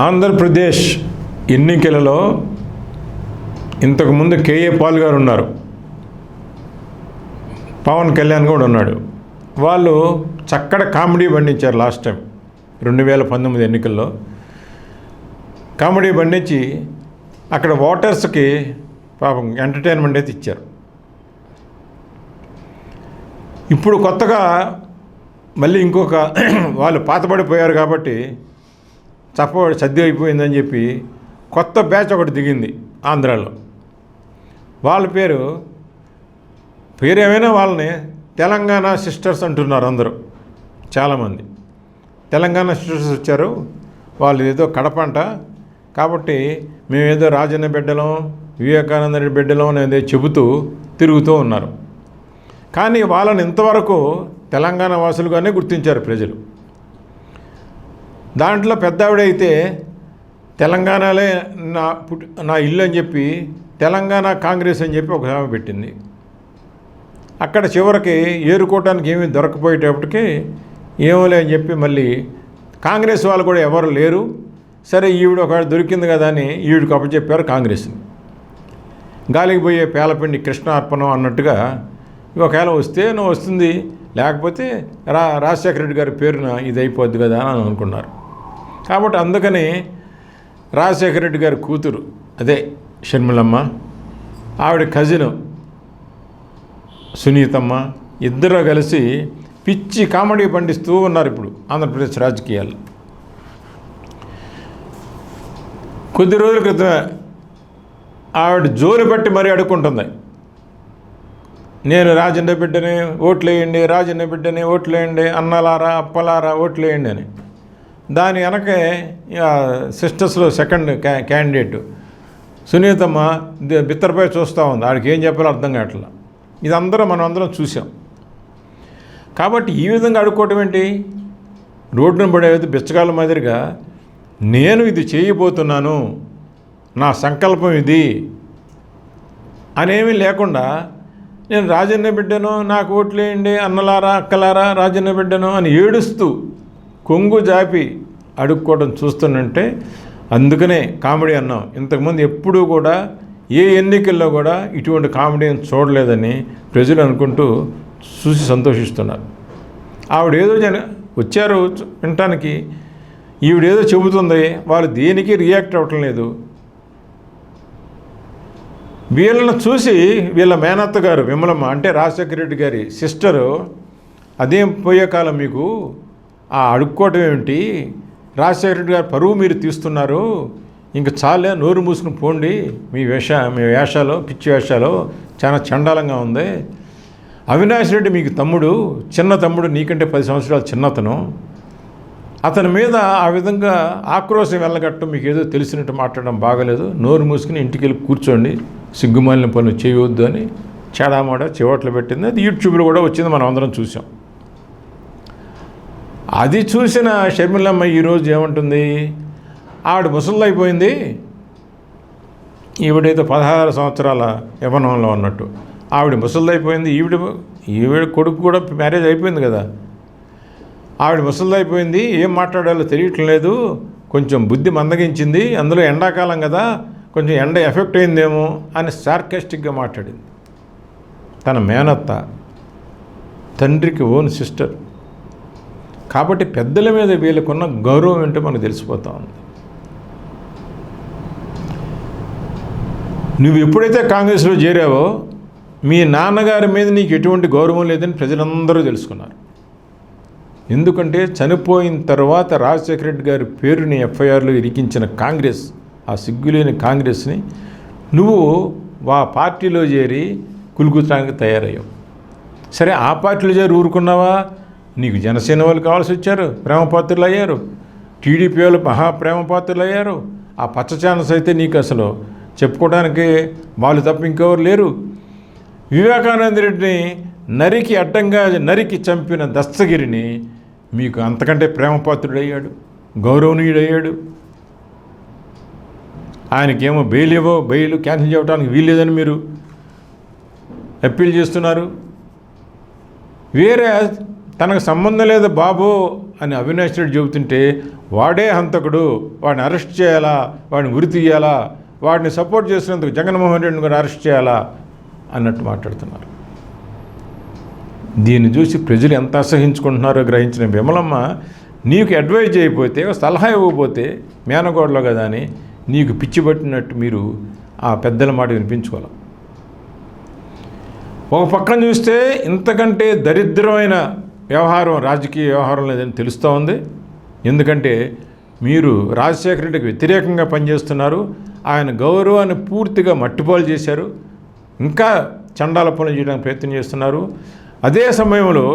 ఆంధ్రప్రదేశ్ ఎన్నికలలో ఇంతకుముందు KA Paul గారు ఉన్నారు. పవన్ కళ్యాణ్ కూడా ఉన్నాడు. వాళ్ళు చక్కడ కామెడీ పండించారు లాస్ట్ టైం రెండు వేల పంతొమ్మిది ఎన్నికల్లో. కామెడీ పండించి అక్కడ ఓటర్స్కి పాపం ఎంటర్టైన్మెంట్ అయితే ఇచ్చారు. ఇప్పుడు కొత్తగా మళ్ళీ ఇంకొక వాళ్ళు పాతబడిపోయారు కాబట్టి చప్పబడి సర్ది అయిపోయిందని చెప్పి కొత్త బ్యాచ్ ఒకటి దిగింది ఆంధ్రాలో. వాళ్ళ పేరు పేరు ఏమైనా వాళ్ళని తెలంగాణ సిస్టర్స్ అంటున్నారు అందరూ చాలామంది. తెలంగాణ సిస్టర్స్ వచ్చారు వాళ్ళు ఏదో కడపంట కాబట్టి మేమేదో రాజన్న బిడ్డలం వివేకానంద రెడ్డి బిడ్డలం అనేది చెబుతూ తిరుగుతూ ఉన్నారు. కానీ వాళ్ళని ఇంతవరకు తెలంగాణ వాసులుగానే గుర్తించారు ప్రజలు. దాంట్లో పెద్దావిడైతే తెలంగాణలే నా పుట్ నా ఇల్లు అని చెప్పి తెలంగాణ కాంగ్రెస్ అని చెప్పి ఒక ఆమె పెట్టింది. అక్కడ చివరికి ఏరుకోవటానికి ఏమీ దొరకపోయేటప్పటికి ఏమోలే అని చెప్పి మళ్ళీ కాంగ్రెస్ వాళ్ళు కూడా ఎవరు లేరు. సరే ఈవిడ ఒకవేళ దొరికింది కదా అని ఈవిడకు అప్పచెప్పారు కాంగ్రెస్ని గాలికి పోయే పేలపిండి కృష్ణ అర్పణం అన్నట్టుగా ఒకవేళ వస్తే నువ్వు వస్తుంది. లేకపోతే రా రాజశేఖర రెడ్డి గారి పేరున ఇది అయిపోద్ది కదా అని అనుకున్నారు. కాబట్టి అందుకని రాజశేఖర రెడ్డి గారి కూతురు అదే షర్మిలమ్మ ఆవిడ కజిన్ సునీతమ్మ ఇద్దరు కలిసి పిచ్చి కామెడీ పండిస్తూ ఉన్నారు ఇప్పుడు ఆంధ్రప్రదేశ్ రాజకీయాలు కొద్ది రోజుల క్రితమే ఆవిడ జోలు పట్టి మరీ అడుక్కుంటుంది. నేను రాజన్న బిడ్డని ఓట్లేయండి రాజన్న బిడ్డని ఓట్లేయండి అన్నలారా అప్పలారా ఓట్లేయండి అని. దాని వెనకే సిస్టర్స్లో సెకండ్ క్యా క్యాండిడేట్. సునీతమ్మ బిత్తరపై చూస్తూ ఉంది. ఆడికి ఏం చెప్పాలో అర్థం కావట్లా. ఇదందరూ మనం అందరం చూసాం కాబట్టి ఈ విధంగా అడుక్కోవటం ఏంటి? రోడ్డును పడేది బిచ్చగాళ్ళ మాదిరిగా నేను ఇది చేయబోతున్నాను. నా సంకల్పం ఇది. అనేమీ లేకుండా నేను రాజన్న బిడ్డను నాకు ఓట్లేయండి అన్నలారా అక్కలారా రాజన్న బిడ్డను అని ఏడుస్తూ కొంగు జాపి అడుక్కోవడం చూస్తున్నంటే అందుకనే కామెడీ అన్నాం. ఇంతకుముందు ఎప్పుడూ కూడా ఏ ఎన్నికల్లో కూడా ఇటువంటి కామెడీని చూడలేదని ప్రజలు అనుకుంటూ చూసి సంతోషిస్తున్నారు. ఆవిడ ఏదో జన వచ్చారు చ- వినటానికి ఈవిడేదో చెబుతుంది వాళ్ళు దేనికి రియాక్ట్ అవ్వటం లేదు. వీళ్ళని చూసి వీళ్ళ మేనత్త గారు విమలమ్మ అంటే రాజశేఖర రెడ్డి గారి సిస్టరు అదేం పోయే కాలం మీకు? ఆ అడుక్కోవటం ఏమిటి? రాజశేఖర రెడ్డి గారు పరువు మీరు తీస్తున్నారు. ఇంక చాలే నోరు మూసుకుని పోండి. మీ వేష మీ వేషాలు పిచ్చి వేషాలు చాలా చండాలంగా ఉంది. అవినాష్ రెడ్డి మీకు తమ్ముడు. చిన్న తమ్ముడు నీకంటే పది సంవత్సరాలు చిన్నతను. అతని మీద ఆ విధంగా ఆక్రోశం వెళ్ళగట్టడం మీకు ఏదో తెలిసినట్టు మాట్లాడడం బాగలేదు. నోరు మూసుకుని ఇంటికి వెళ్ళి కూర్చోండి. సిగ్గుమాలిన పనులు చేయవద్దు అని చెడామోడ చివట్లు పెట్టింది. అది యూట్యూబ్లో కూడా వచ్చింది. మనం అందరం చూసాం అది చూసిన షర్మిలమ్మ ఈరోజు ఏమంటుంది? ఆవిడ ముసళ్ళైపోయింది ఈవిడైతే పదహారు సంవత్సరాల యవనంలో ఉన్నట్టు. ఆవిడ ముసళ్ళైపోయింది ఈవిడ ఈవిడ కొడుకు కూడా మ్యారేజ్ అయిపోయింది కదా. ఆవిడ ముసళ్ళైపోయింది ఏం మాట్లాడాలో తెలియటం లేదు. కొంచెం బుద్ధి మందగించింది అందులో ఎండాకాలం కదా కొంచెం ఎండ ఎఫెక్ట్ అయిందేమో అని సార్కాస్టిక్గా మాట్లాడింది. తన మేనత్త తండ్రికి ఓన్ సిస్టర్. కాబట్టి పెద్దల మీద వీళ్ళకున్న గౌరవం ఏంటో మనకు తెలిసిపోతా ఉంది. నువ్వు ఎప్పుడైతే కాంగ్రెస్లో చేరావో మీ నాన్నగారి మీద నీకు ఎటువంటి గౌరవం లేదని ప్రజలందరూ తెలుసుకున్నారు. ఎందుకంటే చనిపోయిన తర్వాత రాజశేఖర రెడ్డి గారి పేరుని ఎఫ్ఐఆర్లో ఇరికించిన కాంగ్రెస్ ఆ సిగ్గులేని కాంగ్రెస్ని నువ్వు ఆ పార్టీలో చేరి కులుకుతానికి తయారయ్యావు. సరే ఆ పార్టీలో చేరి ఊరుకున్నావా? నీకు జనసేన వాళ్ళు కావాల్సి వచ్చారు ప్రేమపాత్రులు అయ్యారు టీడీపీ వాళ్ళు మహాప్రేమపాత్రులు అయ్యారు. ఆ పచ్చ ఛానల్స్ అయితే నీకు అసలు చెప్పుకోవడానికి వాళ్ళు తప్ప ఇంకెవరు లేరు. వివేకానంద రెడ్డిని నరికి అడ్డంగా నరికి చంపిన దస్తగిరిని మీకు అంతకంటే ప్రేమపాత్రుడయ్యాడు గౌరవనీయుడయ్యాడు. ఆయనకేమో బెయిల్ ఇవ్వో బెయిల్ క్యాన్సిల్ చేయడానికి వీల్లేదని మీరు అప్పీల్ చేస్తున్నారు. వేరే తనకు సంబంధం లేదు బాబు అని అవినాష్ రెడ్డి చెబుతుంటే వాడే హంతకుడు వాడిని అరెస్ట్ చేయాలా వాడిని ఉరి తీయాలా వాడిని సపోర్ట్ చేసినందుకు జగన్మోహన్ రెడ్డిని కూడా అరెస్ట్ చేయాలా అన్నట్టు మాట్లాడుతున్నారు. దీన్ని చూసి ప్రజలు ఎంత అసహించుకుంటున్నారో గ్రహించిన విమలమ్మ నీకు అడ్వైజ్ చేయకపోతే సలహా ఇవ్వకపోతే మేనగోడలో కదా అని నీకు పిచ్చిపట్టినట్టు మీరు ఆ పెద్దల మాట వినిపించుకోవాలి? ఒక పక్కన చూస్తే ఇంతకంటే దరిద్రమైన వ్యవహారం రాజకీయ వ్యవహారం లేదని తెలుస్తూ ఉంది. ఎందుకంటే మీరు రాజశేఖర రెడ్డికి వ్యతిరేకంగా పనిచేస్తున్నారు. ఆయన గౌరవాన్ని పూర్తిగా మట్టిపాలు చేశారు. ఇంకా చండాల పనులు చేయడానికి ప్రయత్నం చేస్తున్నారు. అదే సమయంలో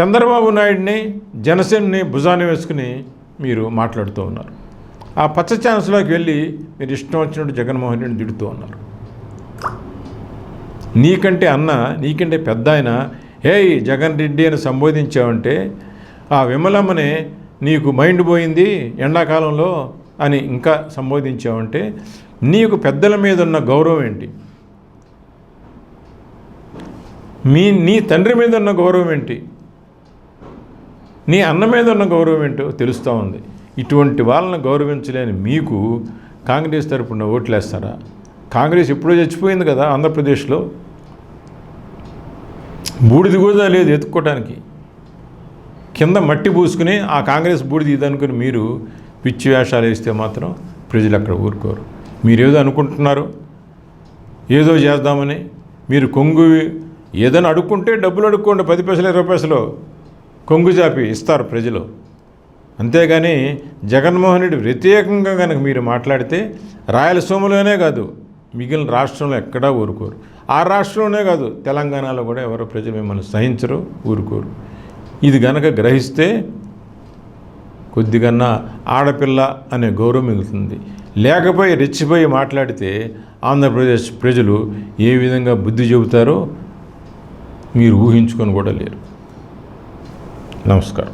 చంద్రబాబు నాయుడిని జనసేనని భుజాన్ని వేసుకుని మీరు మాట్లాడుతూ ఉన్నారు. ఆ పచ్చ ఛాన్స్లోకి వెళ్ళి మీరు ఇష్టం వచ్చినట్టు జగన్మోహన్ రెడ్డిని తిడుతూ ఉన్నారు. నీకంటే అన్న నీకంటే పెద్ద ఆయన హేయ్ జగన్ రెడ్డి అని సంబోధించావంటే ఆ విమలమ్మనే నీకు మైండ్ పోయింది ఎండాకాలంలో అని ఇంకా సంబోధించావంటే నీకు పెద్దల మీద ఉన్న గౌరవం ఏంటి? మీ నీ తండ్రి మీద ఉన్న గౌరవం ఏంటి? నీ అన్న మీద ఉన్న గౌరవం ఏంటో తెలుస్తూ ఉంది. ఇటువంటి వాళ్ళని గౌరవించలేని మీకు కాంగ్రెస్ తరపున ఓట్లేస్తారా? కాంగ్రెస్ ఎప్పుడో చచ్చిపోయింది కదా ఆంధ్రప్రదేశ్లో. బూడిది కూడా లేదు ఎత్తుక్కోవడానికి కింద మట్టి పూసుకుని ఆ కాంగ్రెస్ బూడిది ఇదనుకుని మీరు పిచ్చి వేషాలు వేస్తే మాత్రం ప్రజలు అక్కడ ఊరుకోరు. మీరేదో అనుకుంటున్నారు? ఏదో చేద్దామని. మీరు కొంగు ఏదైనా అడుక్కుంటే డబ్బులు అడుక్కోండి పది పైసలు ఇరవై పైసలు. కొంగు చాపి ఇస్తారు ప్రజలు. అంతేగాని జగన్మోహన్ రెడ్డి వ్యతిరేకంగా కనుక మీరు మాట్లాడితే రాయలసీమలోనే కాదు మిగిలిన రాష్ట్రంలో ఎక్కడా ఊరుకోరు. ఆ రాష్ట్రంలోనే కాదు తెలంగాణలో కూడా ఎవరో ప్రజలు మిమ్మల్ని సహించరు ఊరుకోరు. ఇది గనక గ్రహిస్తే కొద్దిగన్నా ఆడపిల్ల అనే గౌరవం మిగులుతుంది. లేకపోయి రెచ్చిపోయి మాట్లాడితే ఆంధ్రప్రదేశ్ ప్రజలు ఏ విధంగా బుద్ధి చెబుతారో మీరు ఊహించుకొని కూడా లేరు. నమస్కారం.